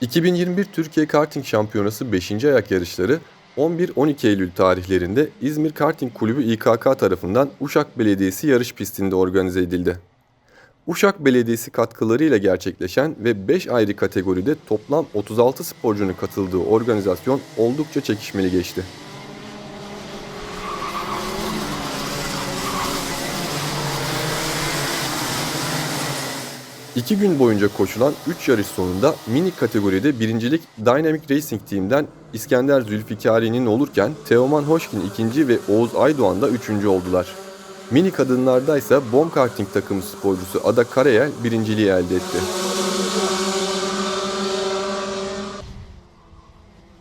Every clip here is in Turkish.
2021 Türkiye Karting Şampiyonası 5. ayak yarışları 11-12 Eylül tarihlerinde İzmir Karting Kulübü İKK tarafından Uşak Belediyesi yarış pistinde organize edildi. Uşak Belediyesi katkılarıyla gerçekleşen ve 5 ayrı kategoride toplam 36 sporcunun katıldığı organizasyon oldukça çekişmeli geçti. İki gün boyunca koşulan 3 yarış sonunda mini kategoride birincilik Dynamic Racing Team'den İskender Zülfikari'nin olurken Teoman Hoşkin ikinci ve Oğuz Aydoğan da üçüncü oldular. Mini kadınlarda ise Bom Karting takımı sporcusu Ada Karayel birinciliği elde etti.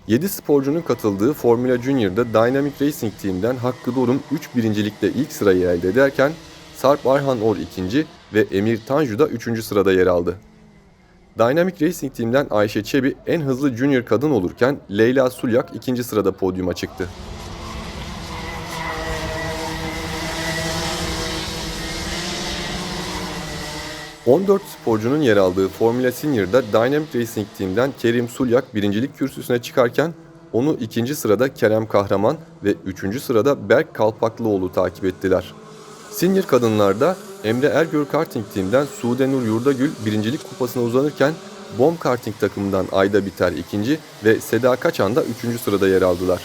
7 sporcunun katıldığı Formula Junior'da Dynamic Racing Team'den Hakkı Dorum 3 birincilikle ilk sırayı elde ederken Sarp Arhan Or ikinci ve Emir Tanju da üçüncü sırada yer aldı. Dynamic Racing Team'den Ayşe Çebi en hızlı junior kadın olurken Leyla Sulyak ikinci sırada podyuma çıktı. ...14 sporcunun yer aldığı Formula Senior'da Dynamic Racing Team'den Kerim Sulyak birincilik kürsüsüne çıkarken... ...onu ikinci sırada Kerem Kahraman ve üçüncü sırada Berk Kalpaklıoğlu takip ettiler. Senior kadınlarda Emre Ergör Karting Team'den Sude Nur Yurdagül birincilik kupasına uzanırken Bom Karting takımından Ayda Biter ikinci ve Seda Kaçan da üçüncü sırada yer aldılar.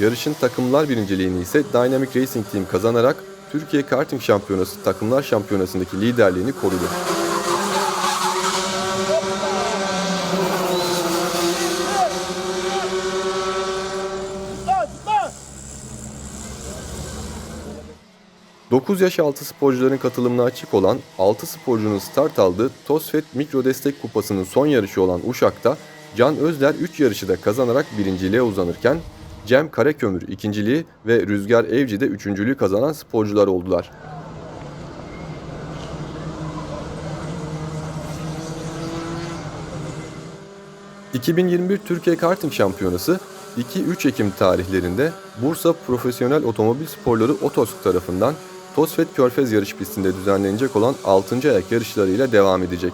Yarışın takımlar birinciliğini ise Dynamic Racing Team kazanarak Türkiye Karting Şampiyonası takımlar şampiyonasındaki liderliğini korudu. 9 yaş altı sporcuların katılımına açık olan 6 sporcunun start aldığı TOSFET Mikro Destek Kupası'nın son yarışı olan Uşak'ta Can Özler 3 yarışı da kazanarak birinciliğe uzanırken Cem Karakömür ikinciliği ve Rüzgar Evci de üçüncülüğü kazanan sporcular oldular. ...2021 Türkiye Karting Şampiyonası 2-3 Ekim tarihlerinde Bursa Profesyonel Otomobil Sporları Otosk tarafından Tosfet Körfez yarış pistinde düzenlenecek olan 6. ayak yarışlarıyla devam edecek.